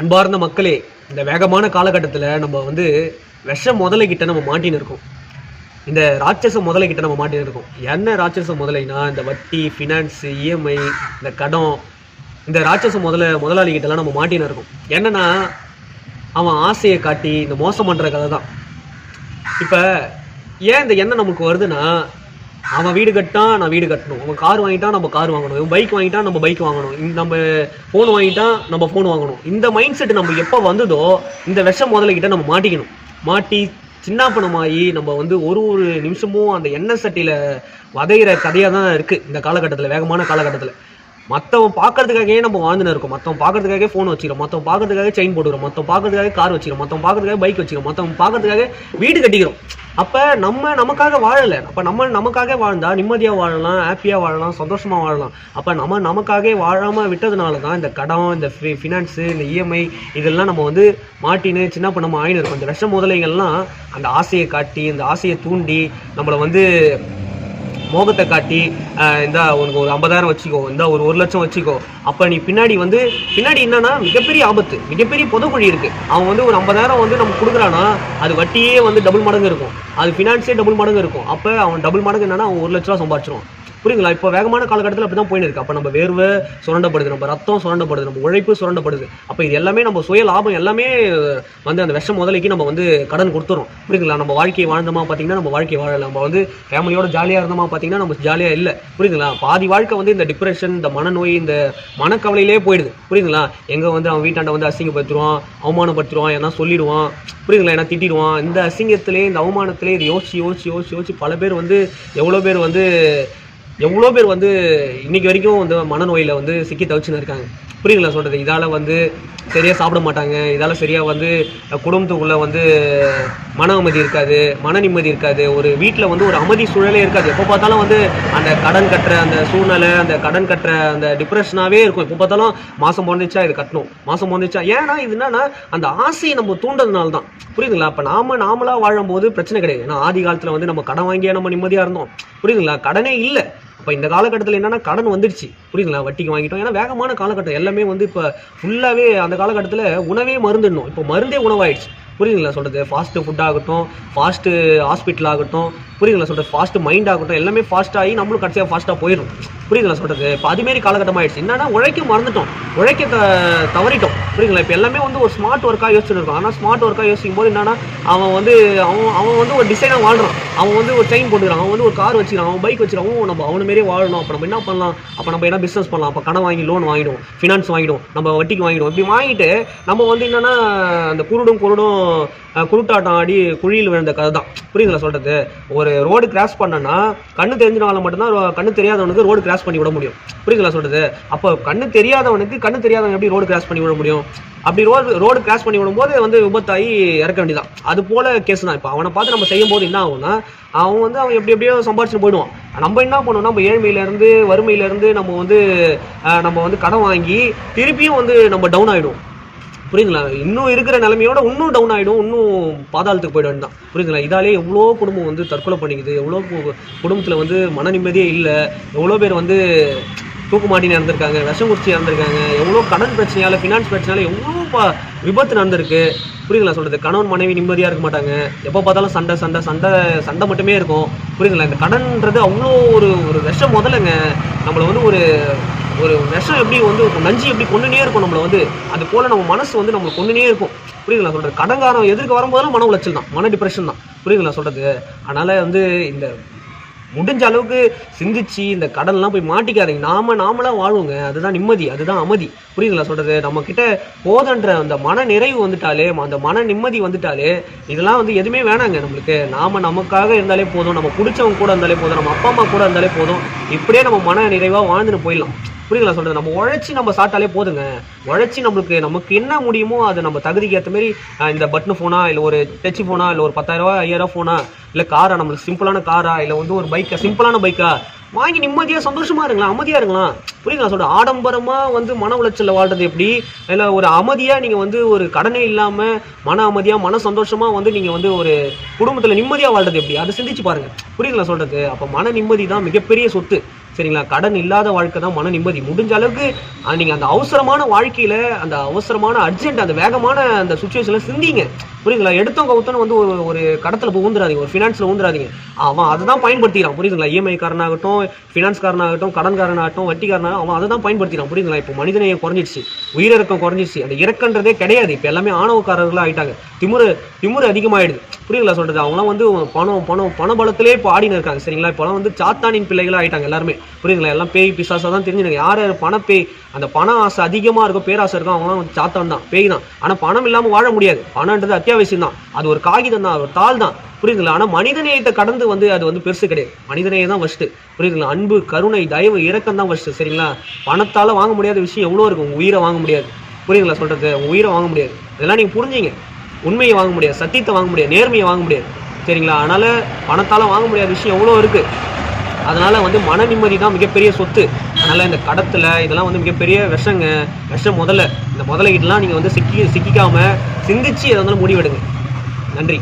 அன்பார்ந்த மக்களே இந்த வேகமான காலகட்டத்தில் நம்ம வந்து விஷ முதலைக்கிட்ட நம்ம மாட்டின்னு இருக்கோம். இந்த ராட்சச முதலைக்கிட்ட நம்ம மாட்டின்னு இருக்கோம். என்ன ராட்சச முதலைனா இந்த வட்டி ஃபினான்ஸ் இஎம்ஐ இந்த கடன் இந்த ராட்சச முதல முதலாளிகிட்டலாம் நம்ம மாட்டின்னு இருக்கோம். என்னன்னா அவன் ஆசையை காட்டி இந்த மோசம் பண்ணுற கதை தான் இப்போ ஏன் இந்த எண்ணம் நமக்கு வருதுன்னா அவன் வீடு கட்டான் நான் வீடு கட்டணும். அவன் கார் வாங்கிட்டான் நம்ம கார் வாங்கணும். இவன் பைக் வாங்கிட்டான் நம்ம பைக் வாங்கணும். இந்த நம்ம ஃபோன் வாங்கிட்டான் நம்ம ஃபோன் வாங்கணும். இந்த மைண்ட் செட் நம்ம எப்போ வந்ததோ இந்த விஷம் முதல்கிட்ட நம்ம மாட்டிக்கணும். மாட்டி சின்னாப்பணமாகி நம்ம வந்து ஒரு ஒரு நிமிஷமும் அந்த எண்ணெய் சட்டியில் வதைகிற கதையாக தான் இருக்குது இந்த காலகட்டத்தில் வேகமான காலகட்டத்தில். மற்றவன் பார்க்கறதுக்காகவே நம்ம வாழ்ந்துன்னு இருக்கோம். மற்றவன் பார்க்கறதுக்காகவே ஃபோன் வச்சுக்கிறோம். மற்றவன் பார்க்கறதுக்காக செயின் போட்டுக்கிறோம். மற்றவன் பார்க்கறதுக்காக கார் வச்சுக்கிறோம். மற்றவன் பார்க்கறதுக்காக பைக் வச்சுக்கிறோம். மற்றவன் பார்க்கறதுக்காக வீடு கட்டிக்கிறோம். அப்போ நம்ம நமக்காக வாழலை. அப்போ நம்ம நமக்காக வாழ்ந்தா நிம்மதியாக வாழலாம் ஹாப்பியாக வாழலாம் சந்தோஷமாக வாழலாம். அப்போ நம்ம நமக்காகவே வாழாமல் விட்டதுனால தான் இந்த கடன் இந்த ஃபி ஃபினான்ஸு இந்த இஎம்ஐ இதெல்லாம் நம்ம வந்து மாட்டின்னு சின்ன நம்ம ஆயின்னு இருக்கும். இந்த விஷ முதலைகள்லாம் அந்த ஆசையை காட்டி இந்த ஆசையை தூண்டி நம்மளை வந்து மோகத்தை காட்டி இந்த இந்தா உனக்கு ஒரு ஐம்பதாயிரம் வச்சுக்கோ இந்த ஒரு ஒரு லட்சம் வச்சுக்கோ. அப்போ நீ பின்னாடி வந்து பின்னாடி என்னன்னா மிகப்பெரிய ஆபத்து மிகப்பெரிய புதக்குழி இருக்கு. அவன் வந்து ஒரு ஐம்பதாயிரம் வந்து நம்ம கொடுக்குறான்னா அது வட்டியே வந்து டபுள் மடங்கு இருக்கும். அது ஃபினான்ஸே டபுள் மடங்கு இருக்கும். அப்போ அவன் டபுள் மடங்கு என்னன்னா அவன் ஒரு லட்ச ரூபா சம்பாதிச்சிருவான் புரியுங்களா இப்போ வேகமான காலகட்டத்தில் அப்படி தான் போயின்னு இருக்கு. அப்போ நம்ம வேர்வை சுரண்டப்படுது நம்ம ரத்தம் சுரண்டப்படுது நம்ம உழைப்பு சுரண்டப்படுது. அப்போ இது எல்லாமே நம்ம சுய லாபம் எல்லாமே வந்து அந்த விஷம் முதலைக்கு நம்ம வந்து கடன் கொடுத்துறோம். புரியுங்களா நம்ம வாழ்க்கையை வாழ்ந்தோமா பார்த்தீங்கன்னா நம்ம வாழ்க்கையை வாழலை நம்ம வந்து ஃபேமிலியோட ஜாலியாக இருந்தோமா பார்த்தீங்கன்னா நம்ம ஜாலியாக இல்லை. புரியுதுங்களா? பாதி வாழ்க்கை வந்து இந்த டிப்ரெஷன் இந்த மனநோய் இந்த மனக்கவலையிலே போயிடுது. புரியுதுங்களா? எங்கே வந்து அவன் வீட்டாண்ட வந்து அசிங்கப்படுத்துருவான் அவமானப்படுத்துருவான் ஏன்னா சொல்லிடுவான். புரியுதுங்களா? ஏன்னா திட்டிடுவான். இந்த அசிங்கத்திலே இந்த அவமானத்திலே இது யோசிச்சு யோசிச்சு யோசிச்சு யோசிச்சு பல பேர் வந்து எவ்வளோ பேர் வந்து எவ்வளோ பேர் வந்து இன்னைக்கு வரைக்கும் வந்து மனநோயில் வந்து சிக்கி தவிச்சுன்னு இருக்காங்க. புரியுங்களா சொல்கிறது இதால் வந்து சரியாக சாப்பிட மாட்டாங்க. இதால் சரியாக வந்து குடும்பத்துக்குள்ளே வந்து மன அமைதி இருக்காது மன நிம்மதி இருக்காது. ஒரு வீட்டில் வந்து ஒரு அமைதி சூழலே இருக்காது. எப்போ பார்த்தாலும் வந்து அந்த கடன் கட்டுற அந்த சூழ்நிலை அந்த கடன் கட்டுற அந்த டிப்ரெஷனாகவே இருக்கும். எப்போ பார்த்தாலும் மாதம் பிறந்துச்சா இது கட்டணும். மாதம் பிறந்துச்சா? ஏன்னா இது என்னன்னா அந்த ஆசையை நம்ம தூண்டதுனால தான் புரியுதுங்களா? இப்போ நாம நாமளாக வாழும்போது பிரச்சனை கிடையாது. ஏன்னா ஆதி காலத்தில் வந்து நம்ம கடன் வாங்கியே நம்ம நிம்மதியாக இருந்தோம். புரியுதுங்களா? கடனே இல்லை. இப்போ இந்த காலகட்டத்தில் என்னென்னா கடன் வந்துடுச்சு. புரியுதுங்களா? வட்டிக்கு வாங்கிட்டோம். ஏன்னா வேகமான காலகட்டம். எல்லாமே வந்து இப்போ ஃபுல்லாகவே அந்த காலகட்டத்தில் உணவே மருந்துடணும். இப்போ மருந்தே உணவாயிடுச்சு. புரியுதுங்களா சொல்கிறது ஃபாஸ்ட்டு ஃபுட் ஆகட்டும் ஃபாஸ்ட்டு ஹாஸ்பிட்டல் ஆகட்டும் புரியுதுங்களா சொல்கிறது ஃபாஸ்ட்டு மைண்ட் ஆகட்டும் எல்லாமே ஃபாஸ்ட் ஆகி நம்மளும் கடைசியாக ஃபாஸ்ட்டாக போயிடும் புரியுதுங்களா சொல்கிறது இப்போ அதுமாரி காலகட்டம் ஆயிடுச்சு என்னன்னா உழைக்க மறந்துட்டோம். உழைக்க த தவறிட்டோம். புரியுதுங்களா? இப்போ எல்லாமே வந்து ஒரு ஸ்மார்ட் ஒர்க்காக யோசிச்சுட்டு இருக்கோம் ஆனால் ஸ்மார்ட் ஒர்க்காக யோசிக்கும் போது என்னன்னா அவன் வந்து அவன் அவன் வந்து ஒரு டிசைனாக வாழ்கிறான் அவன் வந்து ஒரு ட்ரெயின் போட்டுக்கிறான் அவன் வந்து ஒரு கார் வச்சுக்கிறான் அவன் பைக் வச்சுக்கிறான் அவன் நம்ம அவன மாரியே வாழணும். அப்போ நம்ம என்ன பண்ணலாம்? அப்போ நம்ம என்ன பிஸ்னஸ் பண்ணலாம்? அப்போ கடன் வாங்கி லோன் வாங்கிடும் ஃபினான்ஸ் வாங்கிடும் நம்ம வட்டிக்கு வாங்கிடும் இப்படி வாங்கிட்டு நம்ம வந்து என்னென்னா அந்த குருடும் குருடும் குருட்டாட்டம் ஆடி குழியில் விழுந்த கதை தான் புரியுதுங்களா சொல்கிறது ஒரு ரோடு கிராஸ் பண்ணனா கண்ணு தெரிஞ்சனால மட்டும்தான் கண்ணு தெரியாதவனுக்கு ரோடு கிராஸ் பண்ணி விட முடியும். புரியுதுல சொல்கிறது அப்போ கண்ணு தெரியாதவனுக்கு கண்ணு தெரியாதவன் எப்படி ரோடு கிராஸ் பண்ணி விட முடியும்? அப்படி ரோடு ரோடு கிராஸ் பண்ணி விடும்போது வந்து விபத்தாகி இறக்க வேண்டியதான் அது போல கேஸ் தான். இப்போ அவனை பார்த்து நம்ம செய்யும் போது என்ன ஆகும்னா அவன் வந்து அவன் எப்படி எப்படியோ சம்பாரிச்சு போயிடுவான். நம்ம என்ன பண்ணுவோம்னா நம்ம ஏழ்மையிலேருந்து வறுமையிலேருந்து நம்ம வந்து நம்ம வந்து கடன் வாங்கி திருப்பியும் வந்து நம்ம டவுன் ஆகிடுவோம் புரியுதுங்களா? இன்னும் இருக்கிற நிலைமையோட இன்னும் டவுன் ஆகிடும் இன்னும் பாதாளத்துக்கு போயிட வேண்டாம் புரியுதுங்களா? இதாலே எவ்வளோ குடும்பம் வந்து தற்கொலை பண்ணிக்குது. எவ்வளோ குடும்பத்தில் வந்து மன நிம்மதியே இல்லை. எவ்வளோ பேர் வந்து தூக்கு மாட்டி நடந்திருக்காங்க விஷம் குடிச்சு இறந்துருக்காங்க. எவ்வளோ கடன் பிரச்சனையால் ஃபினான்ஸ் பிரச்சனையால் எவ்வளோ விபத்து நடந்திருக்கு. புரியுதுங்களா சொல்கிறது கணவன் மனைவி நிம்மதியாக இருக்க மாட்டாங்க. எப்போ பார்த்தாலும் சண்டை சண்டை சண்டை சண்டை மட்டுமே இருக்கும். புரியுதுங்களா? இந்த கடன்ன்றது அவ்வளோ ஒரு ஒரு விஷம் முதல்லங்க. நம்மளை வந்து ஒரு ஒரு விஷம் எப்படி வந்து ஒரு நஞ்சு எப்படி கொண்டுனே இருக்கும் நம்மளை வந்து. அது போல் நம்ம மனசு வந்து நம்மளை கொண்டுனே இருக்கும். புரியுதுங்களா சொல்கிறது கடங்காரம் எதிர்க்க வரும்போதெல்லாம் மன உளைச்சல் தான். மன டிப்ரெஷன் தான். புரியுதுங்களா சொல்கிறது அதனால் வந்து இந்த முடிஞ்ச அளவுக்கு சிந்திச்சு இந்த கடன்லாம் போய் மாட்டிக்காதீங்க. நாம நாமளாக வாழ்வோங்க. அதுதான் நிம்மதி அதுதான் அமைதி. புரியுதுங்களா சொல்றது? நம்ம கிட்ட போதன்ற அந்த மன நிறைவு வந்துட்டாலே அந்த மன நிம்மதி வந்துட்டாலே இதெல்லாம் வந்து எதுவுமே வேணாங்க நம்மளுக்கு. நாம நமக்காக இருந்தாலே போதும். நம்ம பிடிச்சவங்க கூட இருந்தாலே போதும். நம்ம அப்பா அம்மா கூட இருந்தாலே போதும். இப்படியே நம்ம மன நிறைவாக வாழ்ந்துட்டு போயிடலாம். புரியுங்களா சொல்றது? நம்ம உழைச்சி நம்ம சாப்பிட்டாலே போதுங்க. உழைச்சி நம்மளுக்கு நமக்கு என்ன முடியுமோ அது நம்ம தகுதிக்கு ஏற்ற மாதிரி இந்த பட்டன் ஃபோனா இல்லை ஒரு டச்சு ஃபோனா இல்லை ஒரு பத்தாயிரம் ரூபாய் ஐயாயிரம் ஃபோனா இல்லை காரா நம்மளுக்கு சிம்பிளான காரா இல்லை வந்து ஒரு பைக்கா சிம்பிளான பைக்கா வாங்கி நிம்மதியாக சந்தோஷமா இருங்களா அமைதியாக இருங்களா புரியுங்களா சொல்ற ஆடம்பரமாக வந்து மன உளைச்சலில் வாழ்றது எப்படி? இல்லை ஒரு அமைதியாக நீங்கள் வந்து ஒரு கடனே இல்லாமல் மன அமைதியாக மன சந்தோஷமாக வந்து நீங்கள் வந்து ஒரு குடும்பத்தில் நிம்மதியாக வாழ்றது எப்படி? அதை சிந்திச்சு பாருங்க. புரியுங்களா சொல்றது? அப்போ மன நிம்மதி தான் மிகப்பெரிய சொத்து. சரிங்களா? கடன் இல்லாத வாழ்க்கை தான் மன நிம்மதி. முடிஞ்ச அளவுக்கு நீங்கள் அந்த அவசரமான வாழ்க்கையில் அந்த அவசரமான அர்ஜென்ட் அந்த வேகமான அந்த சுச்சுவேஷனில் சிந்திங்க. புரியுதுங்களா? எடுத்தவங்க கவுத்தோன்னு வந்து ஒரு ஒரு கடத்தில் போய் ஊந்துடாதீங்க ஒரு ஃபினான்ஸில் ஊந்துடாதீங்க அவன் அதை தான் பயன்படுத்திக்கிறான். புரியுதுங்களா? இஎம்ஐ காரனாகட்டும் ஃபினான்ஸ் காரனாகட்டும் கடன்காரனாகட்டும் வட்டிக்காரனாக அவன் அதை தான் பயன்படுத்திக்கிறான். புரியுதுங்களா? இப்போ மனிதநேயம் குறைஞ்சிடுச்சு உயிரிறக்கம் குறைஞ்சிடுச்சு அந்த இறக்கன்றதே கிடையாது. இப்போ எல்லாமே ஆணவக்காரர்களாக ஆகிட்டாங்க திமுரு திமுரு அதிகமாகிடுது புரியுங்களா சொல்கிறது அவங்களாம் வந்து பணம் பணம் பண பலத்திலே இப்போ ஆடினு இருக்காங்க சரிங்களா? இப்போலாம் வந்து சாத்தானின் பிள்ளைகளாக ஆகிட்டாங்க எல்லாருமே. புரியுதுங்களா? எல்லாம் பேய் பிசாசா தான் தெரிஞ்சுங்க யார் யார் பண பேய் அந்த பண ஆசை அதிகமாக இருக்கும் பேராசை இருக்கும் அவங்களாம் வந்து சாத்தான் தான் பேய் தான். ஆனால் பணம் இல்லாமல் வாழ முடியாது. பணம்ன்றது அத்தியாவசியம் தான். அது ஒரு காகிதம் தான் ஒரு தாள் தான். புரியுதுங்களா? ஆனால் மனிதநேயத்தை கடந்து வந்து அது வந்து பெருசு கிடையாது. மனிதநேயம் தான் ஃபஸ்ட்டு புரியுதுங்களா? அன்பு கருணை தயவு இறக்கம் தான் ஃபஸ்ட்டு சரிங்களா? பணத்தால் வாங்க முடியாத விஷயம் எவ்வளோ இருக்கும் உங்கள் உயிரை வாங்க முடியாது. புரியுதுங்களா சொல்கிறது உங்கள் உயிரை வாங்க முடியாது. இதெல்லாம் நீங்கள் புரிஞ்சீங்க. உண்மையை வாங்க முடியாது சத்தியத்தை வாங்க முடியாது நேர்மையை வாங்க முடியாது. சரிங்களா? அதனால் பணத்தால் வாங்க முடியாத விஷயம் எவ்வளோ இருக்குது அதனால் வந்து மன நிம்மதி தான் மிகப்பெரிய சொத்து. அதனால் இந்த கடத்தில் இதெல்லாம் வந்து மிகப்பெரிய விஷங்க விஷம் முதல்ல. இந்த முதலீடுலாம் நீங்கள் வந்து சிக்கி சிக்கிக்காமல் சிந்திச்சு எதாவது இருந்தாலும் முடிவெடுங்க. நன்றி.